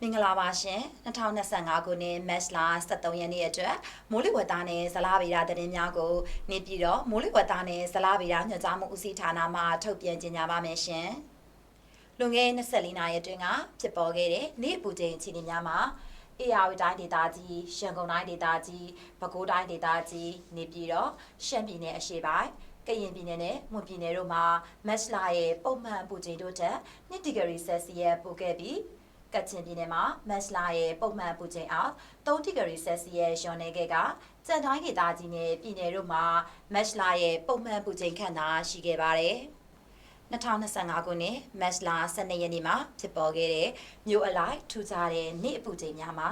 မင်္ဂလာပါရှင်2025ခုနှစ် Match လ23ရက်နေ့အတွက်မိုးလေဝသနဲ့ဇလားဗေဒသတင်းများကိုနေပြည်တော်မိုးလေဝသနဲ့ဇလားဗေဒညွှန်ကြားမှုဦးစီးဌာနမှထုတ်ပြန်ကြေညာပါမယ်ရှင်လွန်ခဲ့တဲ့24နာရီအတွင်းကဖြစ်ပေါ်ခဲ့တဲ့နေ့အပူချိန်အခြေအနေများမှာအေရဝတီတိုင်းဒေသကြီးရန်ကုန်တိုင်းဒေသကြီးပဲခူးတိုင်းဒေသကြီးနေပြည်တော်ရှမ်းပြည်နယ်အရှေ့ပိုင်းကရင်ပြည်နယ်နဲ့မွန်ပြည်နယ်တို့မှာမတ်လရဲ့ပုံမှန်အပူချိန်တို့ထက်2ဒီဂရီဆယ်စီယပ်ပိုခဲ့ပြီး ကချင်ပြည်နယ်မှာမတ်လရဲ့ပုံမှန်အပူချိန်အောက်3ဒီဂရီဆယ်စီယပ်လျော့နေခဲ့ကကြံတိုင်းဒေသကြီးနဲ့ပြည်နယ်တို့မှာမတ်လရဲ့ပုံမှန်အပူချိန်ခန့်သာရှိခဲ့ပါတယ်2025ခုနှစ်မတ်လ12ရက်နေ့မှာဖြစ်ပေါ်ခဲ့တဲ့မြို့အလိုက်ထူခြားတဲ့နေ့အပူချိန်များမှာ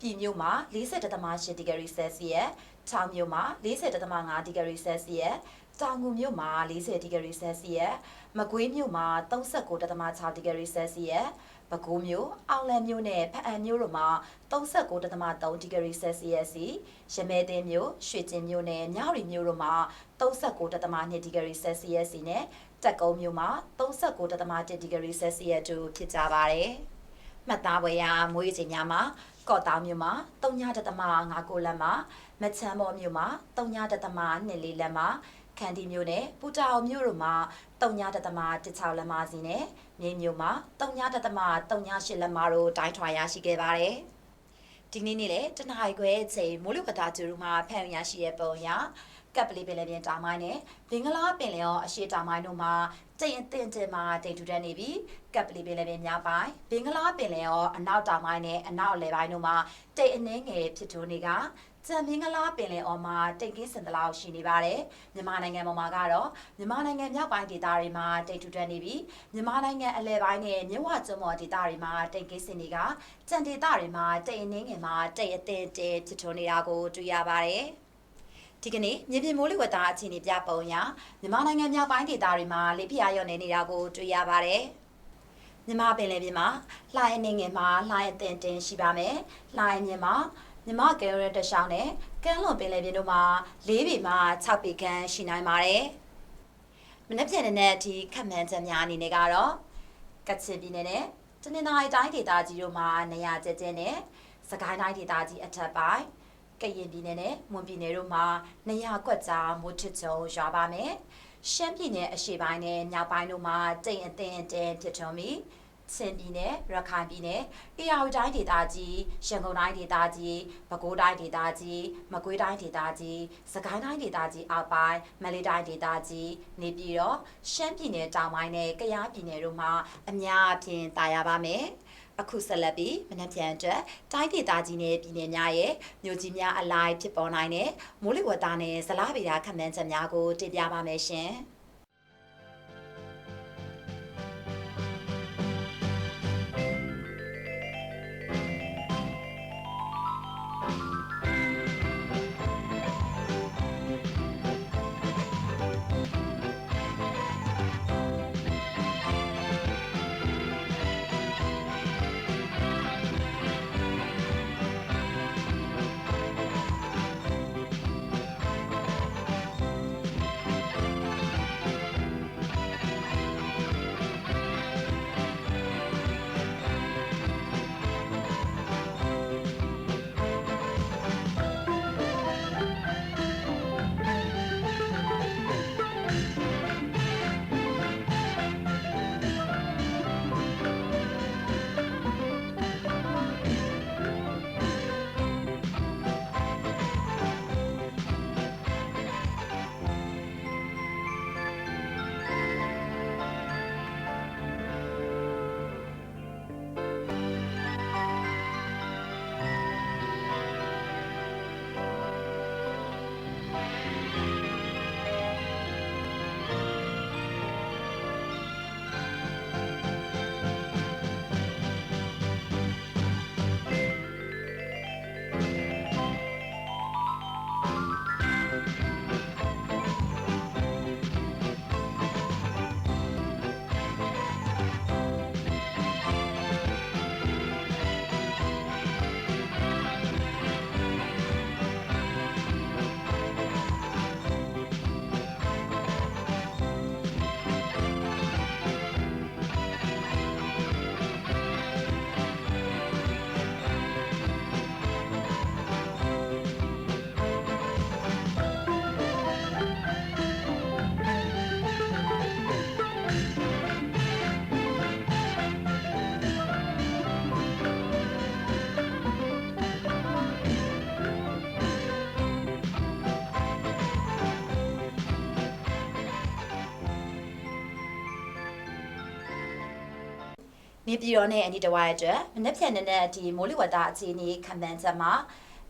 ပြည်မြို့မှာ40.8ဒီဂရီဆယ်စီယပ်၊ချောင်းမြို့မှာ40.5ဒီဂရီဆယ်စီယပ်၊တောင်ငူမြို့မှာ40ဒီဂရီဆယ်စီယပ်၊မကွေးမြို့မှာ39.6ဒီဂရီဆယ်စီယပ်၊ ပဲခူးမြို့၊အောင်လံမြို့နဲ့ဖအံမြို့တို့မှာ39.3ဒီဂရီဆယ်စီယပ်စီရမဲသိမ်းမြို့၊ရွှေကျင်မြို့နဲ့မြရီမြို့တို့မှာ39.2ဒီဂရီဆယ်စီယပ်စီနဲ့တက်ကုန်းမြို့မှာ39.1ဒီဂရီဆယ်စီယပ်တို့ဖြစ်ကြပါတယ်။မှတ်သားပွဲရမွေးချိန်များမှာကော့တောင်မြို့မှာ3.5လက်မှာမချမ်းဘော်မြို့မှာ3.24လက်မှာ ခန္တီမြို့နယ်ပူတာအောင်မြို့တို့မှာ3.16လက်မစီနဲ့မြိတ်မြို့မှာ3.38လက်မတို့တိုင်းထွာရရှိခဲ့ပါတယ်။ဒီနေ့နေ့လေတနဟာရီခွဲအချိန်မိုးလေဝသကျူတို့မှာဖန်ရရှိတဲ့ပုံရ ကပ်ပလီပင်လယ်ပြင်တောင်ပိုင်းနဲ့ဘင်္ဂလားပင်လယ်အော်အရှေ့တောင်ပိုင်းတို့မှာတိမ်အထင်ကျမှာတိမ်ထူထပ်နေပြီးကပ်ပလီပင်လယ်ပြင်မြောက်ပိုင်းဘင်္ဂလားပင်လယ်အော်အနောက်တောင်ပိုင်းနဲ့အနောက်အလယ်ပိုင်းတို့မှာတိမ်အနှင်းငယ်ဖြစ်ထွန်းနေကကြံမင်္ဂလာပင်လယ်အော်မှာတိတ်ကင်းစင်တလောက်ရှိနေပါတယ်မြန်မာနိုင်ငံပေါ်မှာကတော့မြန်မာနိုင်ငံမြောက်ပိုင်းဒေသတွေမှာတိတ်ထူထပ်နေပြီးမြန်မာနိုင်ငံအလယ်ပိုင်းနဲ့မြဝကျွန်းပေါ်ဒေသတွေမှာတိတ်ကင်းစင်တွေကကြံဒေသတွေမှာတိတ်အနှင်းငယ်မှာတိတ်အသင့်တဲဖြစ်ထွန်းနေတာကိုတွေ့ရပါတယ် ဒီကနေ့မြေပြင်မိုးလေဝသအခြေအနေပြပုံအရမြန်မာနိုင်ငံမြောက်ပိုင်းဒေသတွေမှာလေပြင်းရွံ့နေနေတာကိုတွေ့ရပါတယ်မြန်မာပင်လယ်ပြင်မှာလှိုင်းအနေငယ်မှာလှိုင်းအသင့်တင်ရှိပါမယ်လှိုင်းမြင်မှာမြမကဲရတရှောင်းနဲ့ကမ်းလွန်ပင်လယ်ပြင်တို့မှာ၄ပေမှ6ပေခန့်ရှိနိုင်ပါတယ်။မနေ့ပြန်တဲ့အထိခက်မှန်းချက်များအနေနဲ့ကတော့ကချင်ပြည်နယ်နဲ့တနင်္သာရီတိုင်းဒေသကြီးတို့မှာနေရာကျကျနဲ့စကိုင်းတိုင်းဒေသကြီးအထက်ပိုင်း ကရင်ပြည်နယ်နဲ့မွန်ပြည်နယ်တို့မှာနေရာကွက်ကြားမိုးထစ်ချုံရွာပါမယ်။ရှမ်းပြည်နယ်အရှေ့ပိုင်းနဲ့မြောက်ပိုင်းတို့မှာတိမ်အထင်တဲဖြစ်ထွန်းပြီးစင်ပြည်နယ်ရခိုင်ပြည်နယ်အေရဝတီတိုင်းဒေသကြီးရန်ကုန်တိုင်းဒေသကြီးပဲခူးတိုင်းဒေသကြီးမကွေးတိုင်းဒေသကြီးစကိုင်းတိုင်းဒေသကြီးအောက်ပိုင်းမန္တလေးတိုင်းဒေသကြီးနေပြည်တော်ရှမ်းပြည်နယ်တောင်ပိုင်းနဲ့ကယားပြည်နယ်တို့မှာအများအပြားတာယာပါမယ် အခုဆက်လက်ပြီးမနက်ဖြန်အတွက်တိုင်းဒေသကြီးနဲ့ပြည်နယ်များရဲ့မြို့ကြီးများအလိုက်ဖြစ်ပေါ်နိုင်တဲ့မိုးလေဝသနဲ့ဇလားဗေဒခန့်မှန်းချက်များကိုတင်ပြပါမယ်ရှင်။ နေပြည်တော်နဲ့အနီးတစ်ဝိုက်အတွက်မနေ့ဖြန်နေ့နဲ့အထိမိုးလေဝသအခြေအနေခံမှန်းချက်မှာ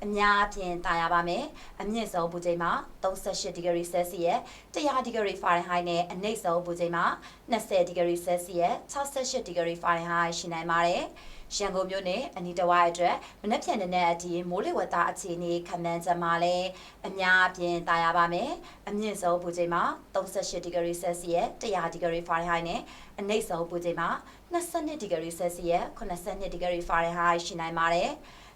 အများအပြားတာယာပါမယ်အမြင့်ဆုံးပူချိန်မှာ38ဒီဂရီဆဲစီယပ်100ဒီဂရီဖာရင်ဟိုက်နဲ့အနိမ့်ဆုံးပူချိန်မှာ20ဒီဂရီဆဲစီယပ်68ဒီဂရီဖာရင်ဟိုက်ရှိနိုင်ပါတယ် ရန်ကုန်မြို့နယ်အနီးတစ်ဝိုက်အတွက်မနက်ဖြန်နေ့နဲ့အဒီမိုးလေဝသအခြေအနေခံမှန်းချက်မှာလည်းအများအပြားတာယာပါမယ်အမြင့်ဆုံးပူချိန်မှာ38ဒီဂရီဆဲစီယပ်100ဒီဂရီဖာရင်ဟိုက်နဲ့အနိမ့်ဆုံးပူချိန်မှာ22ဒီဂရီဆဲစီယပ်82ဒီဂရီဖာရင်ဟိုက်ရှိနိုင်ပါတယ်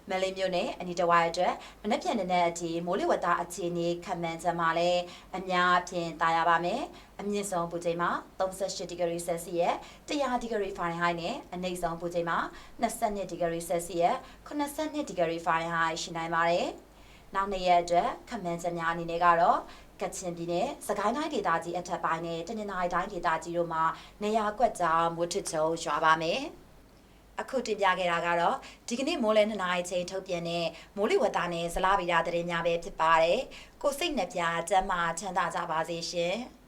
မလေးမြို့နယ်အနီးတစ်ဝိုက်အတွက်မနက်ဖြန်နေ့နဲ့အဒီမိုးလေဝသအခြေအနေခံမှန်းချက်မှာလည်းအများအပြားတာယာပါမယ်အမြင့်ဆုံးပူချိန်မှာ38ဒီဂရီဆဲစီယပ်100ဒီဂရီဖာရင်ဟိုက်နဲ့အနိမ့်ဆုံးပူချိန်မှာ22ဒီဂရီဆဲစီယပ်82ဒီဂရီဖာရင်ဟိုက်ရှိနိုင်ပါတယ်နောက်နေ့ရက်အတွက်ခံမှန်းချက်များအနေနဲ့ကတော့ကချင်ပြည်နယ်စကိုင်းတိုင်းဒေသကြီးအထက်ပိုင်းနဲ့တနင်္သာရီတိုင်းဒေသကြီးတို့မှာနေရာကွက်ကြောင်မိုးထစ်ချုံရွာပါမယ်။ အခုတင်ပြခဲ့တာကတော့ဒီကနေ့မိုးလဲ2နာရီချိန်ထုတ်ပြန်တဲ့မိုးလေဝသနဲ့ဇလားဗီရာသတင်းများပဲဖြစ်ပါတယ်။ကိုစိတ်နှပြကျမ်းမာချမ်းသာကြပါစေရှင်။